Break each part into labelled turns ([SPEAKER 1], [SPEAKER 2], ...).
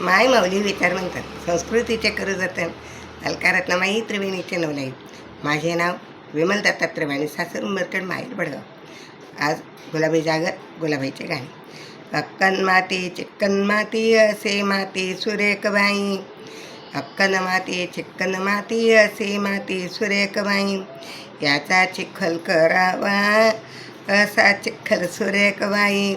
[SPEAKER 1] माय माऊली विचार म्हणतात संस्कृतीचे करू जतन अलकारातनं माई त्रिवेणीचे नवलाई. माझे नाव विमल दत्ता त्रिवेणी सासर उंबरकड माहेर बडगाव. आज गुलाबी जागर गुलाबाईचे गाणे. अक्कन माती चिक्कन माती असे माती सुरेख बाई अक्कन माती चिक्कन माती असे माती सुरेख बाई याचा चिखल करावा असा चिखल सुरेख बाई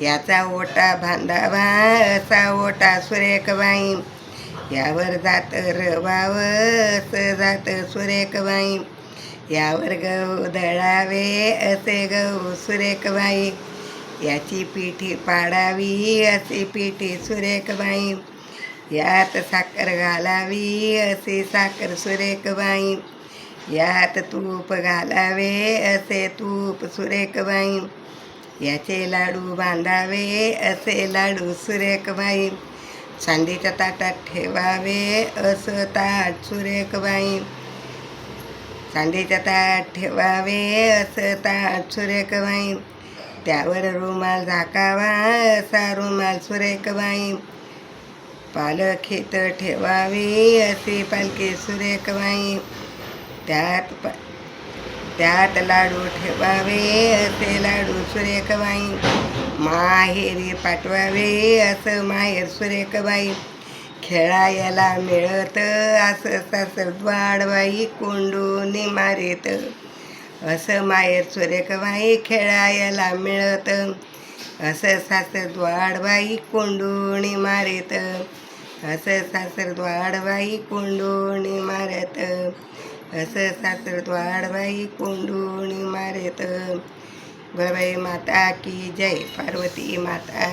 [SPEAKER 1] याचा ओटा बांधावा असा ओटा सुरेख बाई यावर जात रवाव असं जात सुरेख बाई यावर गहू दळावे असे गहू सुरेख बाई याची पिठी पाडावी असे पिठी सुरेख बाई यात साखर घालावी असे साखर सुरेख बाई यात तूप घालावे असे तूप सुरेख बाई याचे लाडू बांधावे असे लाडू सुरेखबाई. चांदीच्या ताटात ठेवावे असं ताट सुरेखबाई. चांदीच्या ताट ठेवावे असं ताट सुरेखबाई. त्यावर रुमाल झाकावा असा रुमाल सुरेखबाई. पालक पालखीत ठेवावी असे पालखी सुरेखबाई. त्यात प त्यात लाडू ठेवावे असे लाडू सुरेखबाई. माहेरी पाठवावे असं माहेर सुरेखबाई. खेळायला मिळत असं सासर द्वाडबाई कोंडून मारित. असं माहेर सुरेखबाई खेळायला मिळत असं सासर द्वाडबाई कोंडून मारित. असं सासर द्वाडबाई कोंडून मारत. असं सासर द्वाडबाई कोंडून मारत गुलाबाई माता की जय पार्वती माता